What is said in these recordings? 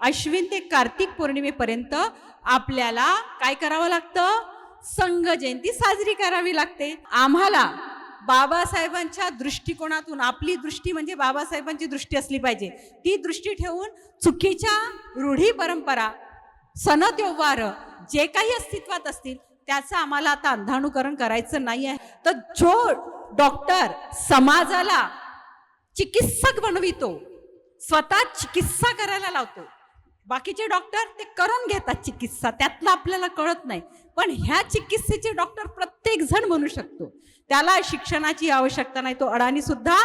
अश्विन ते कार्तिक पौर्णिमेपर्यंत आपल्याला काय करावं लागतं? संघ जयंती साजरी करावी लागते. आम्हाला बाबासाहेबांच्या दृष्टिकोनातून आपली दृष्टी म्हणजे बाबासाहेबांची दृष्टी असली पाहिजे. ती दृष्टी ठेवून चुकीच्या रूढी परंपरा सण त्योहार जे काही अस्तित्वात असतील त्याचं आम्हाला आता अंधानुकरण करायचं नाही आहे. तर जो डॉक्टर समाजाला चिकित्सक बनवितो स्वतः चिकित्सा करायला लावतो बाकीचे डॉक्टर ते करून घेतात चिकित्सा त्यातलं आपल्याला कळत नाही. पण ह्या चिकित्सेचे डॉक्टर प्रत्येक जण म्हणू शकतो. त्याला शिक्षणाची आवश्यकता नाही तो अडाणी सुद्धा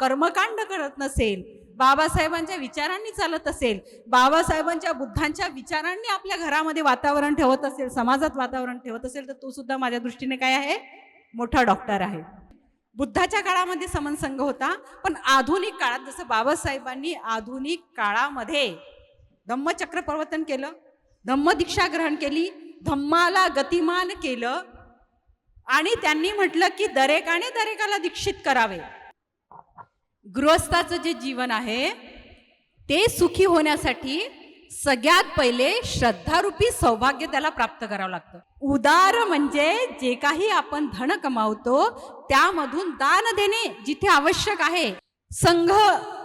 कर्मकांड करत नसेल. बाबासाहेबांच्या विचारांनी चालत असेल. बाबासाहेबांच्या बुद्धांच्या विचारांनी आपल्या घरामध्ये वातावरण ठेवत असेल समाजात वातावरण ठेवत असेल तर तो सुद्धा माझ्या दृष्टीने काय आहे? मोठा डॉक्टर आहे. बुद्धाच्या काळामध्ये समनसंघ होता पण आधुनिक काळात जसं बाबासाहेबांनी आधुनिक काळामध्ये धम्मचक्र प्रवर्तन केलं धम्म दीक्षा ग्रहण केली धम्माला गतिमान केलं आणि त्यांनी म्हटलं की दरेकाने दरेकाला दीक्षित करावे. गृहस्थाचं जे जीवन आहे ते सुखी होण्यासाठी सगळ्यात पहिले श्रद्धारूपी सौभाग्य त्याला प्राप्त करावं लागतं. उदार म्हणजे जे काही आपण धन कमावतो त्यामधून दान देणे जिथे आवश्यक आहे. संघ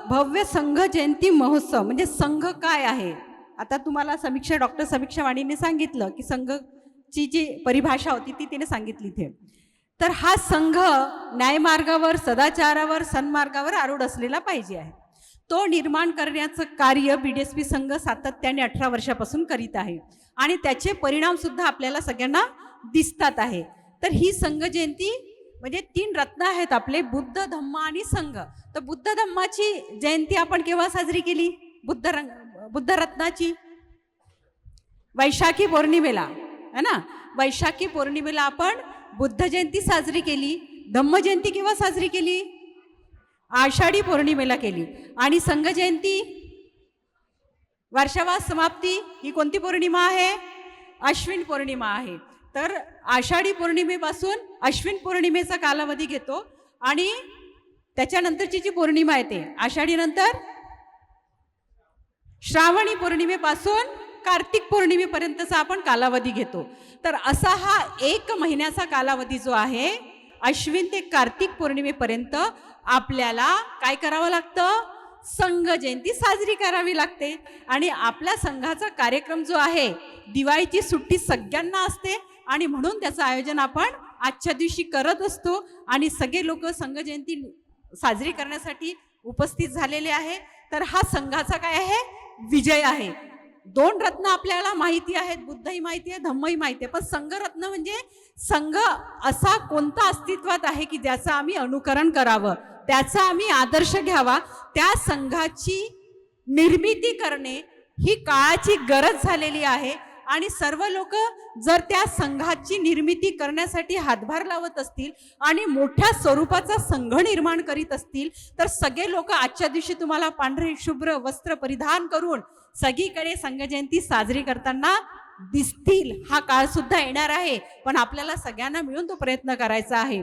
भव्य संघ जयंती महोत्सव म्हणजे संघ काय आहे? आता तुम्हाला समीक्षा डॉक्टर समीक्षा वाणीने सांगितलं की संघची जी परिभाषा होती ती तिने सांगितली इथे. तर हा संघ न्यायमार्गावर सदाचारावर सन्मार्गावर आरूढ असलेला पाहिजे आहे. तो निर्माण करण्याचं कार्य बी डी एस पी संघ सातत्याने अठरा वर्षापासून करीत आहे. आणि त्याचे परिणामसुद्धा आपल्याला सगळ्यांना दिसतात आहे. तर ही संघ जयंती म्हणजे तीन रत्न आहेत आपले बुद्ध धम्म आणि संघ. तर बुद्ध धम्माची जयंती आपण केव्हा साजरी केली? बुद्ध रंग बुद्ध रत्नाची? वैशाखी पौर्णिमेला है ना? वैशाखी पौर्णिमेला आपण बुद्ध जयंती साजरी केली. धम्म जयंती केव्हा साजरी केली? आषाढी पौर्णिमेला केली. आणि संघ जयंती? वर्षावास समाप्ती ही कोणती पौर्णिमा आहे? अश्विन पौर्णिमा आहे. तर आषाढी पौर्णिमेपासून अश्विन पौर्णिमेचा कालावधी घेतो आणि त्याच्यानंतरची जी पौर्णिमा येते आषाढीनंतर श्रावणी पौर्णिमेपासून कार्तिक पौर्णिमेपर्यंतचा आपण कालावधी घेतो. तर असा हा एक महिन्याचा कालावधी जो आहे अश्विन ते कार्तिक पौर्णिमेपर्यंत आपल्याला काय करावं लागतं? संघ जयंती साजरी करावी लागते. आणि आपल्या संघाचा कार्यक्रम जो आहे दिवाळीची सुट्टी सगळ्यांना असते. आणि म्हणून त्याचं आयोजन आपण आजच्या दिवशी करत असतो. आणि सगळे लोक संघ जयंती साजरी करण्यासाठी उपस्थित झालेले आहे. तर हा संघाचा काय आहे? विजय आहे. दोन रत्न आपल्याला माहिती आहेत. बुद्धही माहिती आहे धम्मही माहिती आहे. पण संघरत्न म्हणजे संघ असा कोणता अस्तित्वात आहे की ज्याचं आम्ही अनुकरण करावं त्याचा आम्ही आदर्श घ्यावा त्या संघाची निर्मिती करणे ही काळाची गरज झालेली आहे. आणि सर्व लोक जर त्या संघाची निर्मिती करण्यासाठी हातभार लावत असतील आणि मोठ्या स्वरूपाचा संघ निर्माण करीत असतील तर सगळे लोक आजच्या दिवशी तुम्हाला पांढरे शुभ्र वस्त्र परिधान करून सगळीकडे संघजयंती साजरी करताना दिसतील. हा काळ सुद्धा येणार आहे पण आपल्याला सगळ्यांना मिळून तो प्रयत्न करायचा आहे.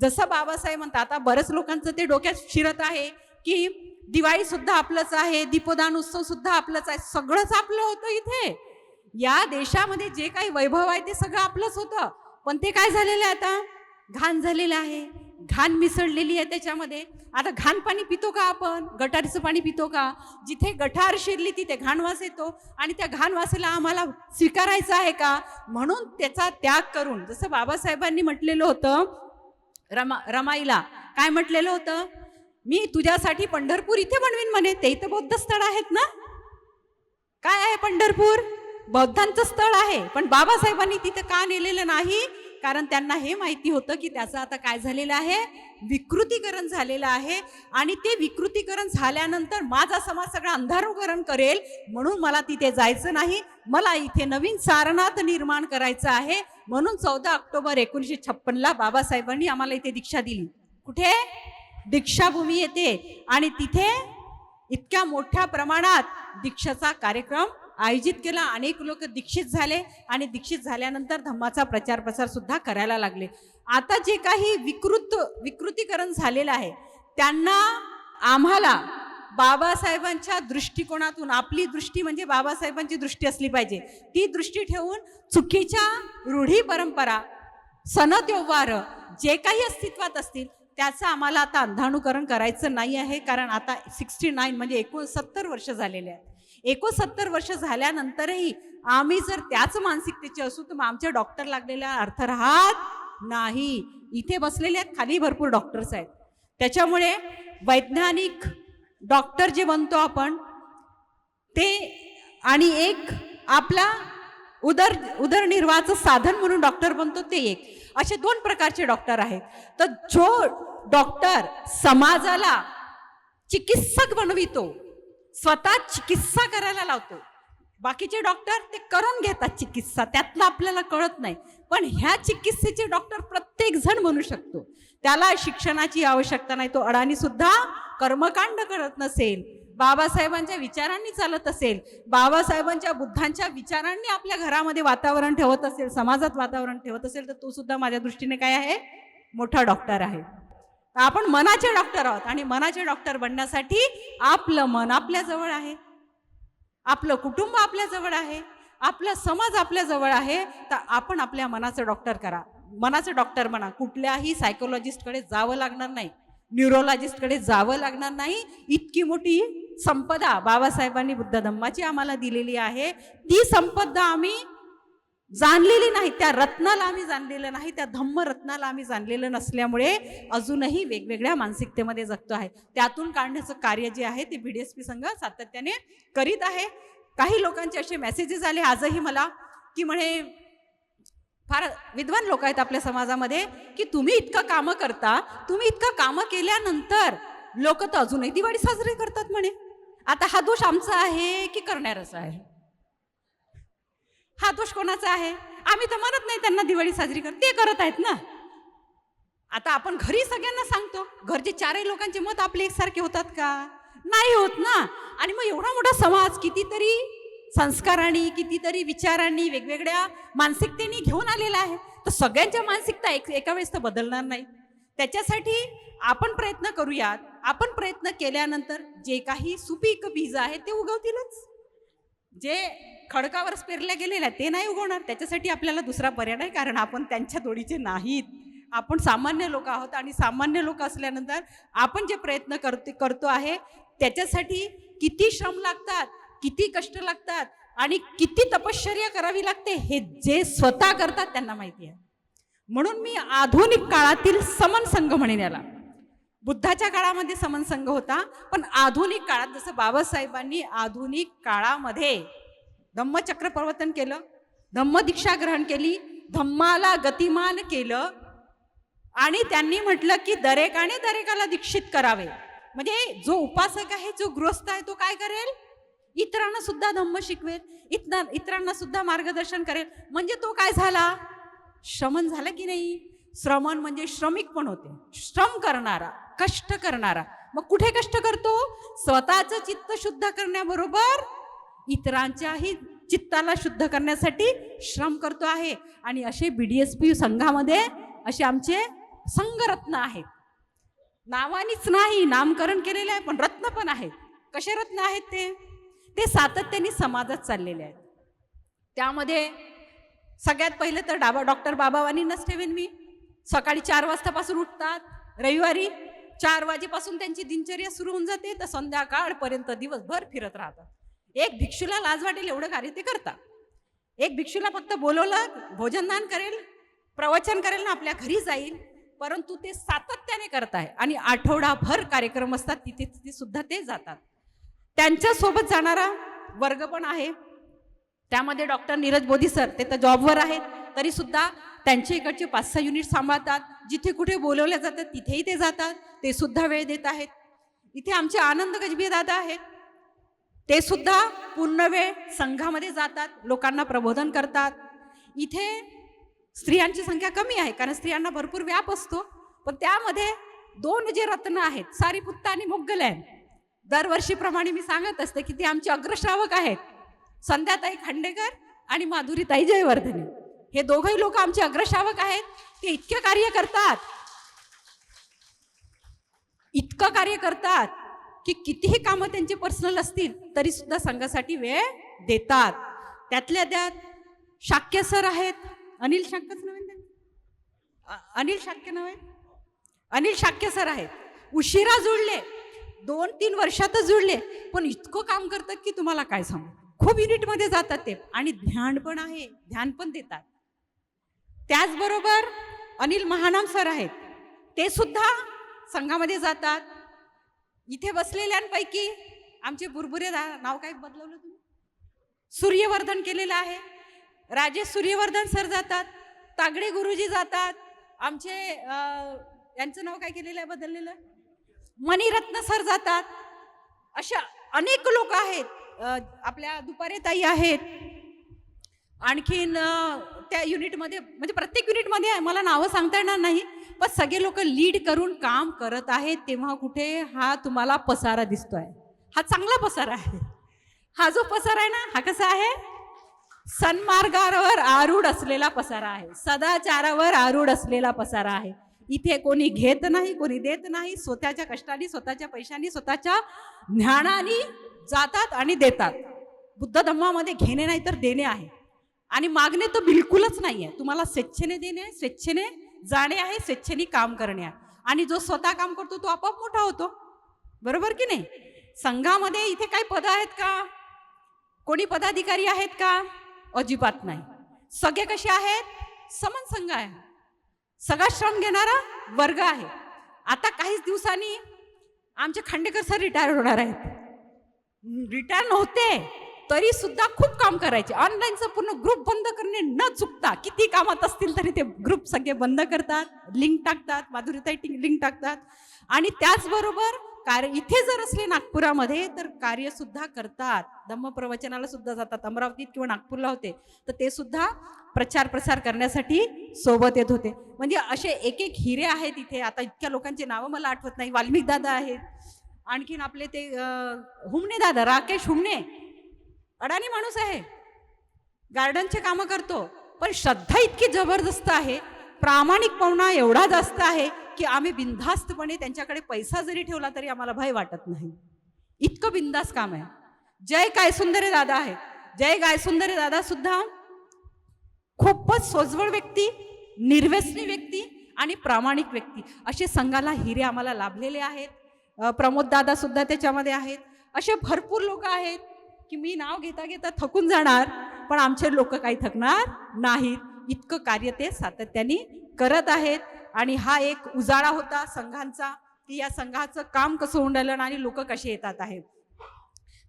जसं बाबासाहेब म्हणतात आता बरंच लोकांचं ते डोक्यात शिरत आहे की दिवाळी सुद्धा आपलंच आहे दीपदान उत्सव सुद्धा आपलंच आहे सगळंच आपलं होतं इथे. या देशामध्ये जे काही वैभव आहे ते सगळं आपलंच होतं. पण ते काय झालेलं आहे आता? घाण झालेलं आहे. घाण मिसळलेली आहे त्याच्यामध्ये. आता घाण पाणी पितो का आपण? गटारीचं पाणी पितो का? जिथे गटार शिरली तिथे घाणवास येतो. आणि त्या घाणवासाला आम्हाला स्वीकारायचं आहे का? म्हणून त्याचा त्याग करून जसं बाबासाहेबांनी म्हटलेलं होतं रमा रमाईला काय म्हटलेलं होतं? मी तुझ्यासाठी पंढरपूर इथे बनवीन म्हणे. ते इथं बौद्ध स्थळ आहेत ना? काय आहे पंढरपूर? बौद्धांचं स्थळ आहे. पण बाबासाहेबांनी तिथं का नेलेलं नाही? कारण त्यांना हे माहिती होतं की त्याचं आता काय झालेलं आहे? विकृतीकरण झालेलं आहे. आणि ते विकृतीकरण झाल्यानंतर माझा समाज सगळा अंधारुकरण करेल म्हणून मला तिथे जायचं नाही. मला इथे नवीन सारनाथ निर्माण करायचं आहे. म्हणून चौदा ऑक्टोबर एकोणीसशे छप्पनला बाबासाहेबांनी आम्हाला इथे दीक्षा दिली. कुठे? दीक्षाभूमी येते आणि तिथे इतक्या मोठ्या प्रमाणात दीक्षाचा कार्यक्रम आयोजित केला अनेक लोक दीक्षित झाले आणि दीक्षित झाल्यानंतर धम्माचा प्रचार प्रसार सुद्धा करायला लागले. आता जे काही विकृत विकृतीकरण झालेलं आहे त्यांना आम्हाला बाबासाहेबांच्या दृष्टिकोनातून आपली दृष्टी म्हणजे बाबासाहेबांची दृष्टी असली पाहिजे. ती दृष्टी ठेवून चुकीच्या रूढी परंपरा सण त्योहार जे काही अस्तित्वात असतील त्याचं आम्हाला आता अंधानुकरण करायचं नाही आहे कारण आता सिक्स्टी नाईन म्हणजे एकोणसत्तर वर्ष झालेले आहेत एकोसत्तर वर्ष झाल्यानंतरही आम्ही जर त्याच मानसिकतेचे असू तर मग आमच्या डॉक्टर लागलेला अर्थ राहत नाही. इथे बसलेले आहेत खाली भरपूर डॉक्टर्स आहेत. त्याच्यामुळे वैज्ञानिक डॉक्टर जे बनतो आपण ते आणि एक आपला उदर उदरनिर्वाहाचं साधन म्हणून डॉक्टर बनतो ते एक. असे दोन प्रकारचे डॉक्टर आहेत. तर जो डॉक्टर समाजाला चिकित्सक बनवितो स्वतः चिकित्सा करायला लावतो बाकीचे डॉक्टर ते करून घेतात चिकित्सा त्यातलं आपल्याला कळत नाही. पण ह्या चिकित्सेचे डॉक्टर प्रत्येक जण म्हणू शकतो. त्याला शिक्षणाची आवश्यकता नाही तो अडाणी सुद्धा कर्मकांड करत नसेल. बाबासाहेबांच्या विचारांनी चालत असेल. बाबासाहेबांच्या बुद्धांच्या विचारांनी आपल्या घरामध्ये वातावरण ठेवत असेल समाजात वातावरण ठेवत असेल तर तो सुद्धा माझ्या दृष्टीने काय आहे? मोठा डॉक्टर आहे. आपण मनाचे डॉक्टर आहोत आणि मनाचे डॉक्टर बनण्यासाठी आपलं मन आपल्याजवळ आहे. आपलं कुटुंब आपल्याजवळ आहे. आपला समाज आपल्याजवळ आहे. तर आपण आपल्या मनाचं डॉक्टर करा. मनाचं डॉक्टर म्हणा. कुठल्याही सायकोलॉजिस्टकडे जावं लागणार नाही. न्यूरोलॉजिस्टकडे जावं लागणार नाही. इतकी मोठी संपदा बाबासाहेबांनी बुद्ध धम्माची आम्हाला दिलेली आहे. ती संपदा आम्ही जाणलेली नाही त्या रत्नाला आम्ही जाणलेलं नाही त्या धम्म रत्नाला आम्ही जाणलेलं नसल्यामुळे अजूनही वेगवेगळ्या मानसिकतेमध्ये जगतो आहे. त्यातून काढण्याचं कार्य जे आहे ते बी डी एस पी संघ सातत्याने करीत आहे. काही लोकांचे असे मेसेजेस आले आजही मला की म्हणे फार विद्वान लोक आहेत आपल्या समाजामध्ये की तुम्ही इतकं कामं करता तुम्ही इतकं कामं केल्यानंतर लोक तर अजूनही दिवाळी साजरी करतात म्हणे. आता हा दोष आमचा आहे की करणारच आहे? हा दोष कोणाचा आहे? आम्ही तर म्हणत नाही त्यांना दिवाळी साजरी कर ते करत आहेत ना. आता आपण घरी सगळ्यांना सांगतो घरचे चारही लोकांचे मत आपले एकसारखे होतात का? नाही होत ना. आणि मग एवढा मोठा समाज कितीतरी संस्कारांनी कितीतरी विचारांनी वेगवेगळ्या मानसिकतेने घेऊन आलेला आहे. तर सगळ्यांच्या मानसिकता एक एका वेळेस तर बदलणार नाही. त्याच्यासाठी आपण प्रयत्न करूयात. आपण प्रयत्न केल्यानंतर जे काही सुपीक बीज आहे ते उगवतीलच. जे खडकावरच पेरल्या गेलेल्या ते नाही उगवणार. त्याच्यासाठी आपल्याला दुसरा पर्याय नाही कारण आपण त्यांच्या दोडीचे नाहीत. आपण सामान्य लोक आहोत आणि सामान्य लोक असल्यानंतर आपण जे प्रयत्न करते करतो आहे त्याच्यासाठी किती श्रम लागतात किती कष्ट लागतात आणि किती तपश्चर्या करावी लागते हे जे स्वतः करतात त्यांना माहिती आहे. म्हणून मी आधुनिक काळातील समन संघ म्हणेन याला. बुद्धाच्या काळामध्ये समन संघ होता पण आधुनिक काळात जसं बाबासाहेबांनी आधुनिक काळामध्ये धम्मचक्र प्रवर्तन केलं धम्मदीक्षा ग्रहण केली धम्माला गतिमान केलं आणि त्यांनी म्हटलं की दरेकाने दरेकाला दीक्षित करावे. म्हणजे जो उपासक आहे जो गृहस्थ आहे तो काय करेल? इतरांना सुद्धा धम्म शिकवेल इतर इतरांना सुद्धा मार्गदर्शन करेल. म्हणजे तो काय झाला? श्रमण झालं की नाही? श्रमण म्हणजे श्रमिक पण होते. श्रम करणारा कष्ट करणारा. मग कुठे कष्ट करतो? स्वतःचं चित्त शुद्ध करण्याबरोबर इतरांच्याही चित्ताला शुद्ध करण्यासाठी श्रम करतो आहे. आणि असे बी डी एस पी संघामध्ये असे आमचे संघरत्न आहेत. नावानीच नाही नामकरण केलेले आहे पण रत्न पण आहेत. कसे रत्न आहेत ते? ते सातत्याने समाजात चाललेले आहेत. त्यामध्ये सगळ्यात पहिलं तर डाबा डॉक्टर बाबावानींनाच ठेवेन मी सकाळी चार वाजतापासून उठतात. रविवारी चार वाजेपासून त्यांची दिनचर्या सुरू होऊन जाते. तर संध्याकाळपर्यंत दिवसभर फिरत राहतात. एक भिक्षूला लाज वाटेल एवढं कार्य ते करतात एक भिक्षूला फक्त बोलवलं भोजनदान करेल प्रवचन करेल ना आपल्या घरी जाईल. परंतु ते सातत्याने करत आहे आणि आठवडाभर कार्यक्रम असतात तिथे तिथे सुद्धा ते जातात. त्यांच्यासोबत जाणारा वर्ग पण आहे. त्यामध्ये डॉक्टर नीरज बोधी सर ते तर जॉबवर आहेत तरी सुद्धा त्यांच्या इकडचे पाच सहा युनिट सांभाळतात. जिथे कुठे बोलवल्या जातात तिथेही ते जातात ते सुद्धा वेळ देत आहेत. इथे आमचे आनंद गजबी दादा आहेत. ते सुद्धा पूर्ण वेळ संघामध्ये जातात लोकांना प्रबोधन करतात. इथे स्त्रियांची संख्या कमी आहे कारण स्त्रियांना भरपूर व्याप असतो. पण त्यामध्ये दोन जे रत्न आहेत सारीपुत्ता आणि मोग्गलॅन दरवर्षीप्रमाणे मी सांगत असते की ते आमचे अग्रश्रावक आहेत. संध्याताई खांडेकर आणि माधुरीताई जयवर्धने. हे दोघंही लोक आमचे अग्रश्रावक आहेत. ते इतके कार्य करतात. इतकं कार्य करतात. की कितीही कामं त्यांची पर्सनल असतील तरी सुद्धा संघासाठी वेळ देतात. त्यातल्या त्यात शाक्य सर आहेत. अनिल शाक्यच नव्हे अनिल शाक्य नव्हे? अनिल शाक्य सर आहेत. उशिरा जुळले. दोन तीन वर्षातच जुळले. पण इतकं काम करतात की तुम्हाला काय सांगू? खूप युनिटमध्ये जातात ते. आणि ध्यान पण आहे. ध्यान पण देतात. त्याचबरोबर अनिल महानाम सर आहेत. ते सुद्धा संघामध्ये जातात. इथे बसलेल्यांपैकी आमचे बुरबुरे दा नाव काय बदलवलं तुम्ही? सूर्यवर्धन केलेलं आहे. राजेश सूर्यवर्धन सर जातात तागडे गुरुजी जातात आमचे यांचं नाव काय केलेलं आहे बदललेलं? मणिरत्न सर जातात. अशा अनेक लोक आहेत. आपल्या दुपारे ताई आहेत. आणखीन त्या युनिटमध्ये म्हणजे प्रत्येक युनिटमध्ये मला नावं सांगता येणार नाही पण सगळे लोक लीड करून काम करत आहेत तेव्हा कुठे हा तुम्हाला पसारा दिसतोय. हा चांगला पसारा आहे. हा जो पसारा आहे ना हा कसा आहे? सन्मार्गावर आरूढ असलेला पसारा आहे. सदाचारावर आरूढ असलेला पसारा आहे. इथे कोणी घेत नाही कोणी देत नाही स्वतःच्या कष्टाने स्वतःच्या पैशाने स्वतःच्या ज्ञानाने जातात आणि देतात. बुद्ध धम्मामध्ये घेणे नाही तर देणे आहे. आणि मागणे तर बिलकुलच नाही आहे तुम्हाला स्वेच्छेने देणे स्वेच्छेने जाणे आहे स्वेच्छेने काम करणे आहे. आणि जो स्वतः काम करतो तो आपोआप मोठा होतो. बरोबर की नाही? संघामध्ये इथे काही पदं आहेत का? कोणी पदाधिकारी आहेत का? अजिबात नाही. सगळे कसे आहेत? समान संघ आहे. सगळा श्रम घेणारा वर्ग आहे. आता काहीच दिवसांनी आमचे खांडेकर सर रिटायर होणार आहेत. रिटायर नव्हते. तरी सुद्धा खूप काम करायचे. ऑनलाईनचं पूर्ण ग्रुप बंद करणे न चुकता किती कामात असतील तरी ते ग्रुप सगळे बंद करतात लिंक टाकतात माधुरीताई लिंक टाकतात. आणि त्याचबरोबर कार्य इथे जर असले नागपुरामध्ये तर कार्य सुद्धा करतात. धम्मप्रवचनाला सुद्धा जातात. अमरावतीत किंवा नागपूरला होते तर ते सुद्धा प्रचार प्रसार करण्यासाठी सोबत येत होते. म्हणजे असे एक एक हिरे आहेत इथे. आता इतक्या लोकांची नावं मला आठवत नाही. वाल्मिक दादा आहेत. आणखीन आपले ते हुमणे दादा राकेश हुमणे. अडाणी माणूस आहे. गार्डनचे कामं करतो पण श्रद्धा इतकी जबरदस्त आहे प्रामाणिकपणा एवढा जास्त आहे की आम्ही बिनधास्तपणे त्यांच्याकडे पैसा जरी ठेवला तरी आम्हाला भय वाटत नाही. इतकं बिंदास काम आहे. जय काय सुंदरे दादा आहे. जय गायसुंदरे दादा सुद्धा खूपच सोजवळ व्यक्ती निर्व्यसनी व्यक्ती आणि प्रामाणिक व्यक्ती. असे संघाला हिरे आम्हाला लाभलेले आहेत. प्रमोद दादा सुद्धा त्याच्यामध्ये आहेत. असे भरपूर लोक आहेत. की मी नाव घेता घेता थकून जाणार पण आमचे लोक काही थकणार नाहीत. इतकं कार्य ते सातत्याने करत आहेत. आणि हा एक उजाळा होता संघांचा की या संघाचं काम कसं होऊन राहिलं आणि लोक कसे येतात आहेत.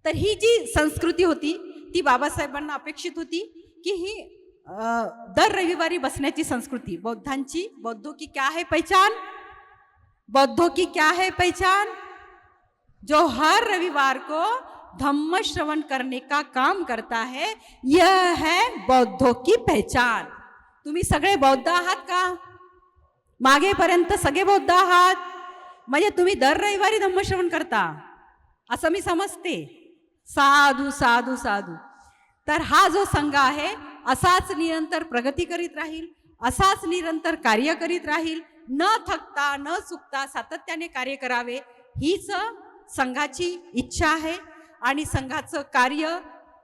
तर ही जी संस्कृती होती ती बाबासाहेबांना अपेक्षित होती की ही दर रविवारी बसण्याची संस्कृती. बौद्धांची बौद्धो की क्या है पहचान? बौद्धो की क्या है पहचान? जो हर रविवार को धम्म श्रवण करने का काम करता है यह है बौद्धों की पहचान। तुम्ही सगळे बौद्ध आहात का? मागेपर्यंत सगळे बौद्ध आहात? म्हणजे तुम्ही दर रविवारी धम्मश्रवण करता? असं मी समजते. साधू साधू साधू. तर हा जो संघ आहे असाच निरंतर प्रगती करीत राहील असाच निरंतर कार्य करीत राहील. न थकता न चुकता सातत्याने कार्य करावे हीच संघाची इच्छा आहे. आणि संघाचं कार्य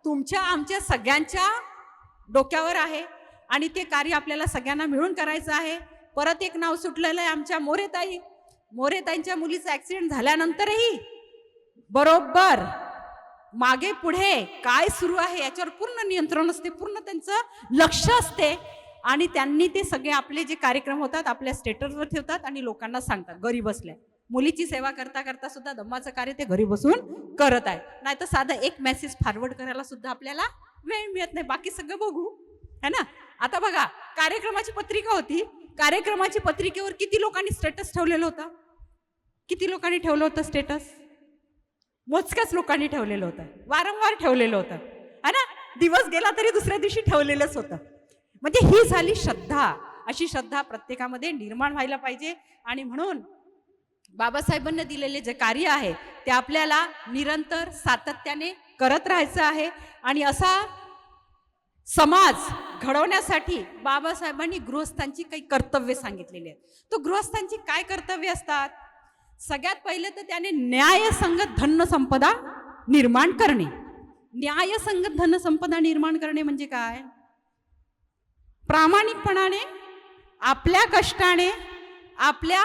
तुमच्या आमच्या सगळ्यांच्या डोक्यावर आहे. आणि ते कार्य आपल्याला सगळ्यांना मिळून करायचं आहे. परत एक नाव सुटलेलं आहे आमच्या मोरेताई. मोरेताईंच्या मुलीचा ॲक्सिडेंट झाल्यानंतरही बरोबर मागे पुढे काय सुरू आहे याच्यावर पूर्ण नियंत्रण असते पूर्ण त्यांचं लक्ष असते. आणि त्यांनी ते सगळे आपले जे कार्यक्रम होतात आपल्या स्टेटसवर ठेवतात आणि लोकांना सांगतात घरी बसल्या मुलीची सेवा करता करता सुद्धा धम्माचं कार्य ते घरी बसून करत आहे. नाही तर साधं एक मेसेज फॉरवर्ड करायला सुद्धा आपल्याला वेळ मिळत नाही. बाकी सगळं बघू. है ना? आता बघा कार्यक्रमाची पत्रिका होती. कार्यक्रमाची पत्रिकेवर किती लोकांनी स्टेटस ठेवलेलं होतं? किती लोकांनी ठेवलं होतं स्टेटस मोजक्याच लोकांनी ठेवलेलं होतं. वारंवार ठेवलेलं होतं. है ना? दिवस गेला तरी दुसऱ्या दिवशी ठेवलेलंच होतं. म्हणजे ही झाली श्रद्धा. अशी श्रद्धा प्रत्येकामध्ये निर्माण व्हायला पाहिजे. आणि म्हणून बाबासाहेबांना दिलेले जे कार्य आहे ते आपल्याला निरंतर सातत्याने करत राहायचं आहे. आणि असा समाज घडवण्यासाठी बाबासाहेबांनी गृहस्थांची काही कर्तव्य सांगितलेली आहेत. तो गृहस्थांची काय कर्तव्य असतात? सगळ्यात पहिले तर त्याने न्यायसंगत धनसंपदा निर्माण करणे. न्यायसंगत धनसंपदा निर्माण करणे म्हणजे काय? प्रामाणिकपणाने आपल्या कष्टाने आपल्या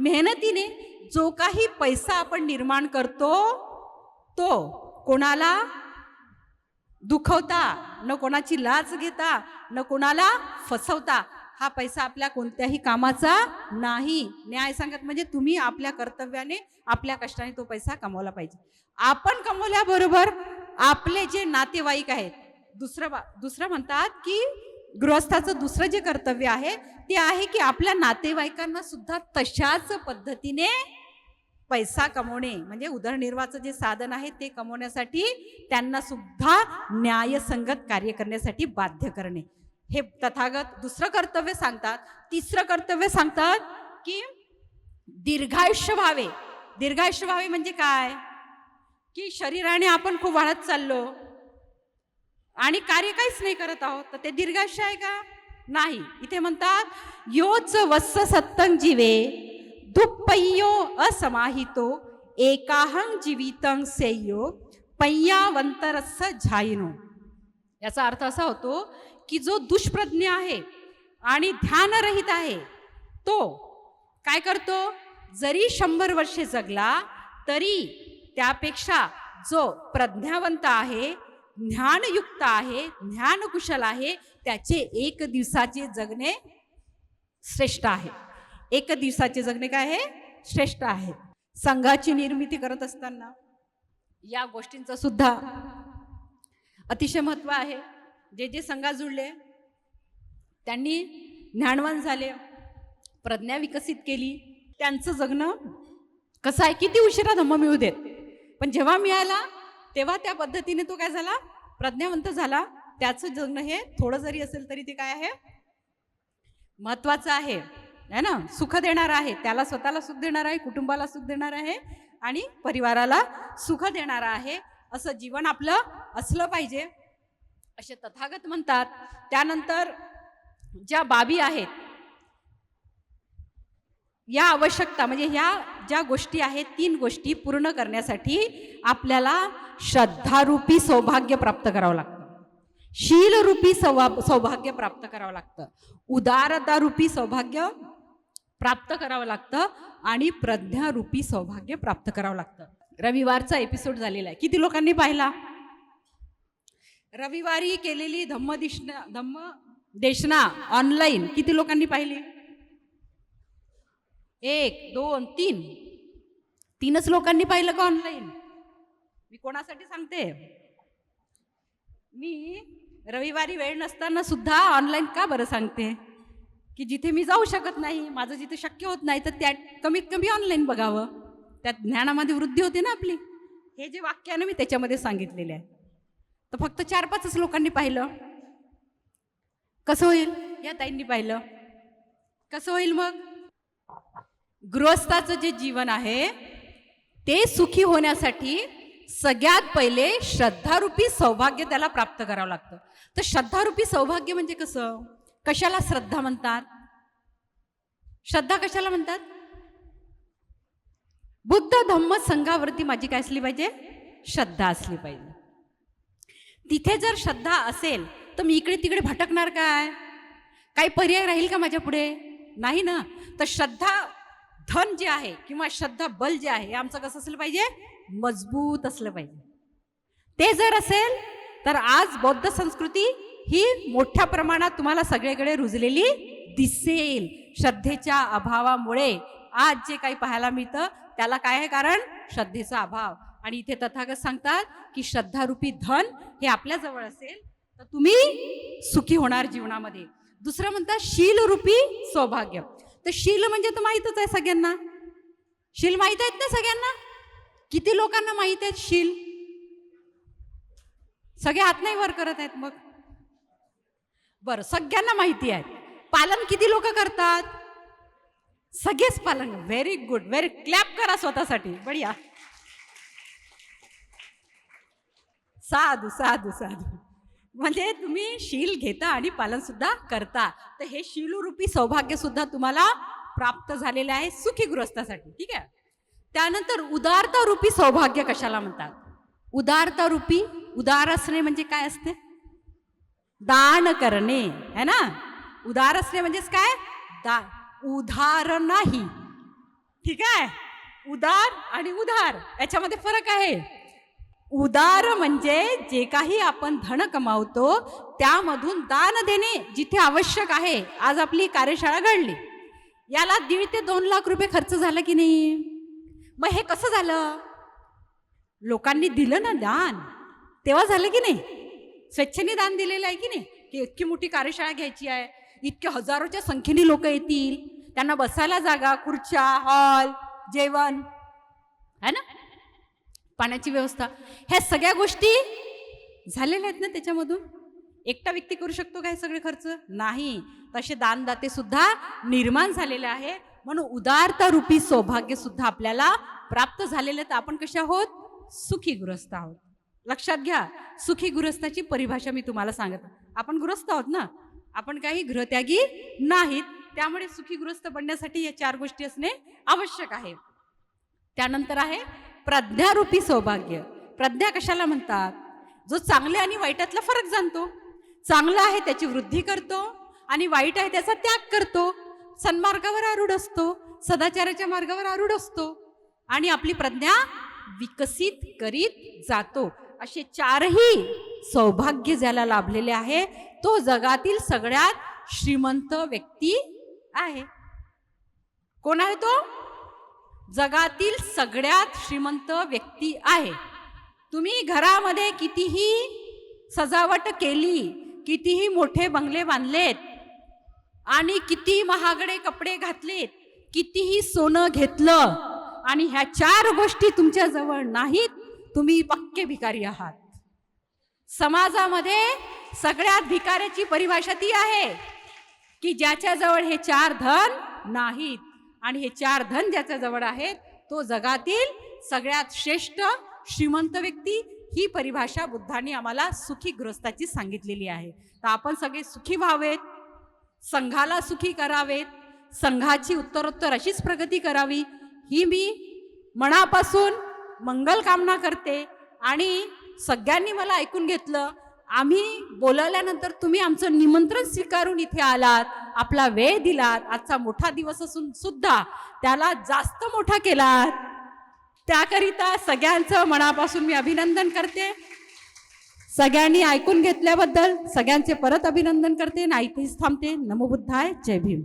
मेहनतीने जो काही पैसा आपण निर्माण करतो तो कोणाला दुखवता न कोणाची लाच घेता न कोणाला फसवता हा पैसा आपल्या कोणत्याही कामाचा नाही. न्याय सांगत म्हणजे तुम्ही आपल्या कर्तव्याने आपल्या कष्टाने तो पैसा कमवला पाहिजे. आपण कमवल्याबरोबर आपले जे नातेवाईक आहेत दुसरं बा- दुसरं म्हणतात की गृहस्थाचं दुसरं जे कर्तव्य आहे ते आहे की आपल्या नातेवाईकांना सुद्धा तशाच पद्धतीने पैसा कमवणे. म्हणजे उदरनिर्वाहाचं जे साधन आहे ते कमवण्यासाठी त्यांना सुद्धा न्यायसंगत कार्य करण्यासाठी बाध्य करणे. हे तथागत दुसरं कर्तव्य सांगतात. तिसरं कर्तव्य सांगतात की दीर्घायुष्य व्हावे दीर्घायुष्य व्हावे म्हणजे काय की शरीराने आपण खूप वाढत चाललो आणि कार्य काहीच नाही करत आहोत तर ते दीर्घायुष्य आहे का? नाही. इथे म्हणतात योच वत्स सत्तंग जीवे दुप्पय्यो असमाहितो एकाहं जीवितं सेयो पय्यावंतरस झाईनो याचा अर्थ असा होतो की जो दुष्प्रज्ञ आहे आणि ध्यानरहित आहे तो काय करतो? जरी शंभर वर्षे जगला तरी त्यापेक्षा जो प्रज्ञावंत आहे ज्ञानयुक्त आहे ज्ञानकुशल आहे त्याचे एक दिवसाचे जगणे श्रेष्ठ आहे. एक दिवसाचे जगणे काय आहे? श्रेष्ठ आहे. संघाची निर्मिती करत असताना या गोष्टींचं सुद्धा अतिशय महत्त्व आहे. जे जे संघात जुळले त्यांनी ज्ञानवान झाले प्रज्ञा विकसित केली त्यांचं जगणं कसं आहे? किती उशिरा धम्म मिळू देत? पण जेव्हा मिळाला तेव्हा त्या पद्धतीने तो काय झाला? प्रज्ञावंत झाला. त्याचं जगणं हे थोडं जरी असेल तरी ते काय आहे? महत्वाचं आहे. है ना? सुख देणार आहे. त्याला स्वतःला सुख देणार आहे कुटुंबाला सुख देणार आहे आणि परिवाराला सुख देणार आहे. असं जीवन आपलं असलं पाहिजे. असे तथागत म्हणतात. त्यानंतर ज्या बाबी आहेत या आवश्यकता म्हणजे ह्या ज्या गोष्टी आहेत तीन गोष्टी पूर्ण करण्यासाठी आपल्याला श्रद्धारूपी सौभाग्य प्राप्त करावं लागतं. शीलरूपी सौभा सौभाग्य प्राप्त करावं लागतं. उदारतारूपी सौभाग्य प्राप्त करावं लागतं आणि प्रज्ञारूपी सौभाग्य प्राप्त करावं लागतं. रविवारचा एपिसोड झालेला आहे. किती लोकांनी पाहिला? रविवारी केलेली धम्म दिशना धम्म देशना ऑनलाईन किती लोकांनी पाहिली? एक दोन तीन. तीनच लोकांनी पाहिलं का ऑनलाईन मी कोणासाठी सांगते? मी रविवारी वेळ नसताना सुद्धा ऑनलाईन का बरं सांगते? की जिथे मी जाऊ शकत नाही माझं जिथे शक्य होत नाही तर त्या कमीत कमी ऑनलाईन बघावं. त्यात ज्ञानामध्ये वृद्धी होते ना आपली. हे जे वाक्यानं मी त्याच्यामध्ये सांगितलेले आहे. तर फक्त चार पाचच लोकांनी पाहिलं. कसं होईल? या ताईंनी पाहिलं. कसं होईल मग? गृहस्थाचं जे जीवन आहे ते सुखी होण्यासाठी सगळ्यात पहिले श्रद्धारूपी सौभाग्य त्याला प्राप्त करावं लागतं. तर श्रद्धारूपी सौभाग्य म्हणजे कसं? कशाला श्रद्धा म्हणतात? श्रद्धा कशाला म्हणतात? बुद्ध धम्म संघावरती माझी काय असली पाहिजे? श्रद्धा असली पाहिजे. तिथे जर श्रद्धा असेल तर मी इकडे तिकडे भटकणार काय? काही पर्याय राहील का माझ्या पुढे नाही ना. तर श्रद्धा धन जे आहे किंवा श्रद्धा बल जे आहे हे आमचं कसं असलं पाहिजे? मजबूत असलं पाहिजे. ते जर असेल तर आज बौद्ध संस्कृती ही मोठ्या प्रमाणात तुम्हाला सगळीकडे रुजलेली दिसेल. श्रद्धेच्या अभावामुळे आज जे काही पाहायला मिळतं त्याला काय आहे? कारण श्रद्धेचा अभाव. आणि इथे तथागत सांगतात की श्रद्धारूपी धन हे आपल्याजवळ असेल तर तुम्ही सुखी होणार जीवनामध्ये. दुसरं म्हणतात शीलरूपी सौभाग्य. तर शील म्हणजे तर माहीतच आहे सगळ्यांना. शील माहीत आहेत ना सगळ्यांना? किती लोकांना माहीत आहेत शील? सगळे हात नाही वर करत आहेत मग. बरं सगळ्यांना माहिती आहे पालन किती लोक करतात? सगळेच पालन. व्हेरी गुड व्हेरी क्लॅप करा स्वतःसाठी. बढिया. साधू साधू साधू. म्हणजे तुम्ही शील घेता आणि पालन सुद्धा करता. तर हे शीलरूपी सौभाग्य सुद्धा तुम्हाला प्राप्त झालेलं आहे सुखी गृहस्थासाठी ठीक आहे? त्यानंतर उदारता रूपी सौभाग्य कशाला म्हणतात? उदारता रूपी उदार असणे म्हणजे काय असते? दान करणे है ना? उदार असणे म्हणजेच काय? दा उधार नाही. ठीक आहे? उदार आणि उधार याच्यामध्ये फरक आहे. उदार म्हणजे जे काही आपण धन कमावतो त्यामधून दान देणे जिथे आवश्यक आहे. आज आपली कार्यशाळा घडली. याला दीड ते दोन लाख रुपये खर्च झाला की नाही? मग हे कसं झालं? लोकांनी दिलं ना दान. तेव्हा झालं की नाही? स्वच्छेने दान दिलेलं आहे की नाही? की इतकी मोठी कार्यशाळा घ्यायची आहे. इतक्या हजारोच्या संख्येने लोक येतील. त्यांना बसायला जागा खुर्च्या हॉल जेवण. है ना? पाण्याची व्यवस्था. ह्या सगळ्या गोष्टी झालेल्या आहेत ना त्याच्यामधून? एकटा व्यक्ती करू शकतो काय सगळे खर्च? नाही. तसे दानदाते सुद्धा निर्माण झालेले आहे. म्हणून उदारता रूपी सौभाग्य सुद्धा आपल्याला प्राप्त झालेलं तर आपण कसे आहोत? सुखी गृहस्थ आहोत. लक्षात घ्या सुखी गृहस्थाची परिभाषा मी तुम्हाला सांगत आपण गृहस्थ आहोत ना? आपण काही गृहत्यागी नाहीत. त्यामुळे सुखी गृहस्थ बनण्यासाठी या चार गोष्टी असणे आवश्यक आहे. त्यानंतर आहे प्रज्ञारूपी सौभाग्य. प्रज्ञा कशाला म्हणतात? जो चांगले आणि वाईटातला फरक जाणतो. चांगला आहे त्याची वृद्धी करतो आणि वाईट आहे त्याचा त्याग करतो. सन्मार्गावर आरूढ असतो. सदाचाराच्या मार्गावर आरूढ असतो. आणि आपली प्रज्ञा विकसित करीत जातो. असे चारही सौभाग्य ज्याला लाभलेले आहे तो जगातील सगळ्यात श्रीमंत व्यक्ती आहे. कोण आहे तो? जगातील सगळ्यात श्रीमंत व्यक्ती आहे. तुम्ही घरामध्ये कितीही सजावट केली कितीही मोठे बंगले बांधलेत आणि किती महागडे कपडे घातलेत कितीही सोनं घेतलं आणि ह्या चार गोष्टी तुमच्या जवळ नाहीत तुम्ही पक्के भिकारी आहात. समाजामध्ये सगळ्यात भिकाऱ्याची परिभाषा ती आहे की ज्याच्याजवळ हे चार धन नाहीत. आणि हे चार धन ज्याच्याजवळ आहेत तो जगातील सगळ्यात श्रेष्ठ श्रीमंत व्यक्ती ही परिभाषा बुद्धांनी आम्हाला सुखी गृहस्थाची सांगितलेली आहे. तर आपण सगळे सुखी व्हावेत संघाला सुखी करावेत संघाची उत्तरोत्तर अशीच प्रगती करावी ही मी मनापासून मंगल कामना करते. आणि सगळ्यांनी मला ऐकून घेतलं आम्ही बोलावल्यानंतर तुम्ही आमचं निमंत्रण स्वीकारून इथे आलात आपला वेळ दिलात आजचा मोठा दिवस असून सुद्धा त्याला जास्त मोठा केलात. त्याकरिता सगळ्यांचं मनापासून मी अभिनंदन करते. सगळ्यांनी ऐकून घेतल्याबद्दल सगळ्यांचे परत अभिनंदन करते. नाही इथेच थांबते. नमोबुद्धाय जय भीम.